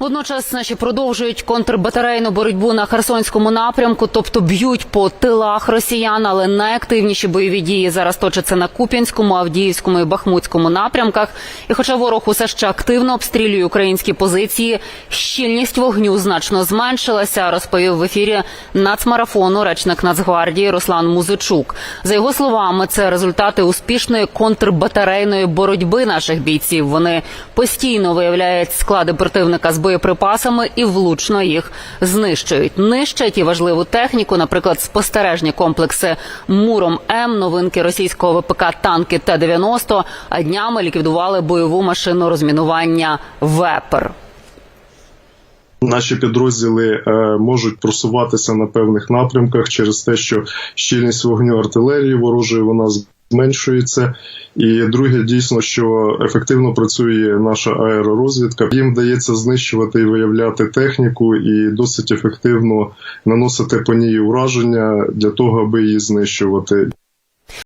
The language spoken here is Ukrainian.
Водночас наші продовжують контрбатарейну боротьбу на Херсонському напрямку, тобто б'ють по тилах росіян, але найактивніші бойові дії зараз точаться на Куп'янському, Авдіївському і Бахмутському напрямках. І хоча ворог усе ще активно обстрілює українські позиції, щільність вогню значно зменшилася, розповів в ефірі нацмарафону речник Нацгвардії Руслан Музичук. За його словами, це результати успішної контрбатарейної боротьби наших бійців. Вони постійно виявляють склади противника з боєприпасами і влучно їх знищують. Нищать і важливу техніку, наприклад, спостережні комплекси Муром М, новинки російського ВПК танки Т-90, а днями ліквідували бойову машину розмінування Вепер. Наші підрозділи е, можуть просуватися на певних напрямках через те, що щільність вогню артилерії ворожої вона зменшується. І друге, дійсно, що ефективно працює наша аеророзвідка. Їм вдається знищувати і виявляти техніку, і досить ефективно наносити по ній ураження для того, аби її знищувати.